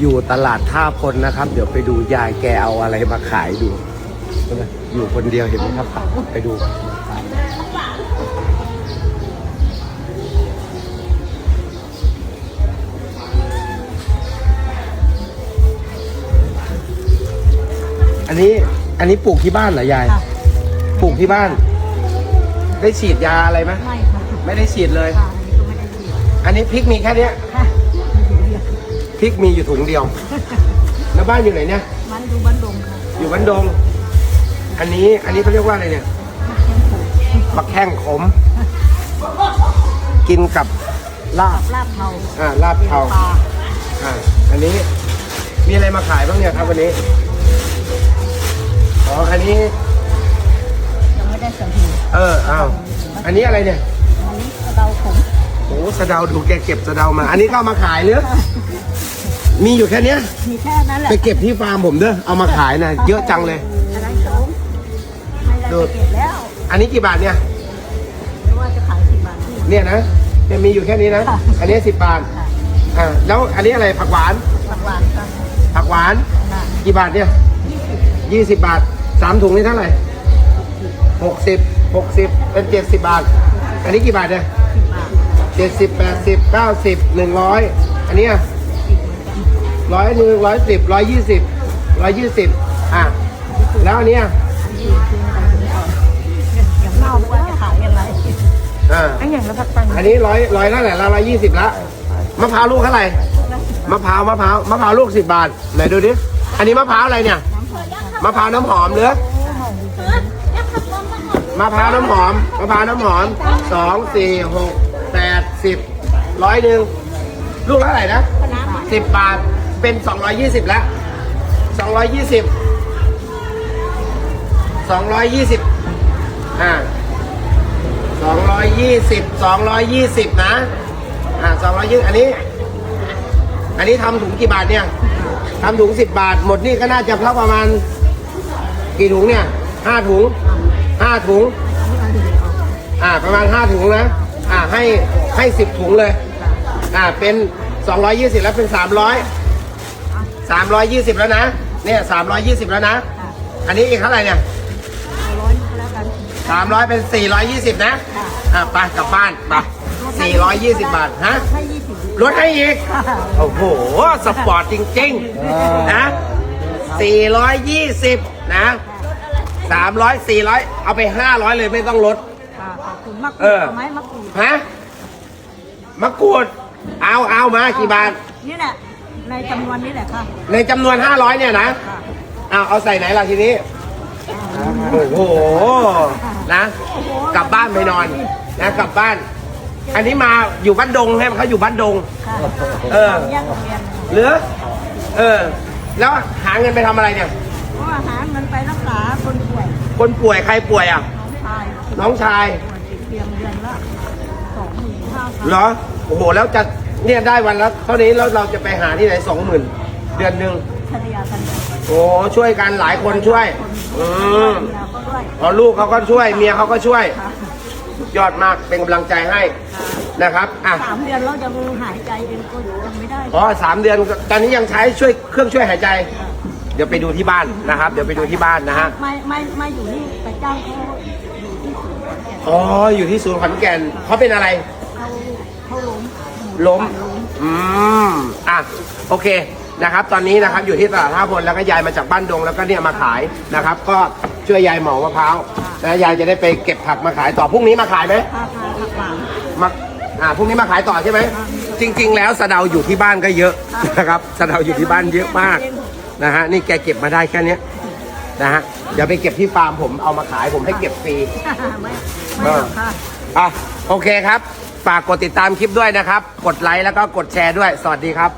อยู่ตลาดท่าพลนะครับ เดี๋ยวไปดูยายแกเอาอะไรมาขายดู อยู่คนเดียวเห็นไหมครับ ไปดูอันนี้อันนี้ปลูกที่บ้านเหรอยาย ค่ะ ปลูกที่บ้าน ได้ฉีดยาอะไรไหมไม่ค่ะไม่ได้ฉีดเลย ค่ะอันนี้ก็ไม่ได้ดีอันนี้พริกมีแค่เนี้ย ค่ะพ ริกมีอยู่ถุงเดียว แล้วบ้านอยู่ไหนเนี่ย มันดูบ้านดงค่ะอยู่บ้านดง อันนี้ อันนี้เขาเรียกว่าอะไรเนี่ยมะแข้งขม กินกับลาบ ลาบเทาอ่า ลาบเทาปลาอ่า อันนี้ มีอะไรมาขายบ้างเนี่ยครับวันนี้ อ๋อ อันนี้ ยังไม่ได้ใส่หูเอออ้าวอันนี้อะไรเนี่ย อันนี้กระเดาขม โอ้สะเดาดูแกเก็บสะเดามา อันนี้ก็เอามาขายหรือ มีอยู่แค่เนี้ย มีแค่นั้นแหละไปเก็บที่ฟาร์มผมเด้อ เอามาขายนะเยอะจังเลยอะไรสองไม่ได้ดูไปเก็บแล้วอันนี้กี่บาทเนี่ย เพราะว่าจะขายสิบบาทที่เนี่ยนะเนี่ยมีอยู่แค่นี้นะค่ะอันนี้สิบบาท ค่ะอ่า แล้วอันนี้อะไรผักหวานผักหวานค่ะผักหวาน ค่ะกี่บาทเนี่ยยี่สิบยี่สิบบาทสามถุงนี่เท่าไหร่หกสิบหกสิบเป็นเจ็ดสิบบาท อันนี้กี่บาทเนี่ย สิบบาท เจ็ดสิบแปดสิบเก้าสิบหนึ่งร้อยอันเนี้ย ร้อยหนึ่งร้อยสิบร้อยยี่สิบร้อยยี่สิบอะ แล้วอันเนี้ยอันนี้คืออะไรถึงก่อนอย่างเล่าว่าจะขายยังไงอ่าอันอย่างแล้วก็ตั้งอันนี้ร้อยร้อยเท่าไหร่ละร้อยยี่สิบละมะพร้าวลูกเท่าไหร่มะพร้าวมะพร้าวมะพร้าวลูกสิบบาทไหนดูดิอันนี้มะพร้าวอะไรเนี่ยมะพร้าวน้ำหอมเหรือมะพร้าวน้ำหอมมะพร้าวน้ำหอมสองสี่หกแปดสิบร้อยหนึ่ง ลูกละเท่าไหร่นะสิบบาท เป็นสองร้อยยี่สิบละสองร้อยยี่สิบสองร้อยยี่สิบอ่าสองร้อยยี่สิบสองร้อยยี่สิบนะ อ่าสองร้อยยี่อันนี้ อันนี้ทำถุงกี่บาทเนี่ยทำถุงสิบบาท หมดนี่ก็น่าจะเท่าประมาณ กี่ถุงเนี่ยห้าถุงห้าถุง อ่า ประมาณห้าถุงนะ อ่า ให้ ให้สิบถุงเลย อ่าเป็นสองร้อยยี่สิบแล้วเป็นสามร้อยสามร้อยยี่สิบแล้วนะ เนี่ยสามร้อยยี่สิบแล้วนะ อันนี้อีกเท่าไหร่เนี่ยร้อยนึงก็แล้วกันสามร้อยเป็นสี่ร้อยยี่สิบนะ อะไปกลับบ้านไปสี่ร้อยยี่สิบบาท ฮะ ให้ยี่สิบลดให้อีก โอ้โห สปอร์ตจริง ๆ นะสี่ร้อยยี่สิบนะสามร้อยสี่ร้อยเอาไปห้าร้อยเลยไม่ต้องลดค่ะขอบคุณมากเออไหมมะกรูดฮะมะกรูด เอาเอามากี่บาท นี่แหละ ในจำนวนนี้แหละค่ะในจำนวนห้าร้อยเนี่ยนะค่ะเอาเอาใส่ไหนล่ะทีนี้ โอ้โห นะ กลับบ้านไปนอน นะ กลับบ้าน อันนี้มาอยู่บ้านดงใช่ไหมเขาอยู่บ้านดง ค่ะเออแยกโรงเรียนเหรือ เออ แล้วหาเงินไปทำอะไรเนี่ย เพราะว่าหาเงินไปรักษาคนป่วยคนป่วยใครป่วยอะ น้องชายน้องชายป่วยติดเตียงเดือนละ สองหมื่นห้าพันเหรอโอ้โหแล้วจะเนี่ยได้วันละเท่านี้แล้วเราจะไปหาที่ไหนสองหมื่นเดือนหนึ่งคดีอาคันโอ้ช่วยกันหลายคนช่วย อืมเมียก็ด้วยพอลูกเขาก็ช่วย เมียเขาก็ช่วย ค่ะสุดยอดมากเป็นกำลังใจให้นะครับอะสามเดือนแล้วยังหายใจเองก็ยังไม่ได้อ๋อสามเดือนตอนนี้ยังใช้ช่วยเครื่องช่วยหายใจ เดี๋ยวไปดูที่บ้านนะครับ เดี๋ยวไปดูที่บ้านนะฮะ ไม่ไม่ไม่อยู่นี่ไปจ้างเขาอยู่ที่ศูนย์ข อนแก่นอ๋ออยู่ที่ศูนย์ขอนแก่นเขาเป็นอะไร เขาเขาล้มล้ม อืมอะโอเคนะครับ ตอนนี้นะครับอยู่ที่ตลาดท่าพลแล้วก็ยายมาจากบ้านดงแล้วก็เนี่ยมาขายนะครับ ก็ช่วยยายเหมามะพร้าวนะยายจะได้ไปเก็บผักมาขายต่อพรุ่งนี้มาขายไหมพาพาผักหวานมาอ่าพรุ่งนี้มาขายต่อใช่ไหมจริง ๆ แล้วสะเดาอยู่ที่บ้านก็เยอะนะครับสะเดาอยู่ที่บ้านเยอะมากนะฮะนี่แกเก็บมาได้แค่เนี้ย นะฮะเดี๋ยวไปเก็บที่ฟาร์มผมเอามาขายผมให้เก็บฟรี ไม่ไม่หรอกค่ะ อะโอเคครับ ฝากกดติดตามคลิปด้วยนะครับ กดไลค์แล้วก็กดแชร์ด้วย สวัสดีครับ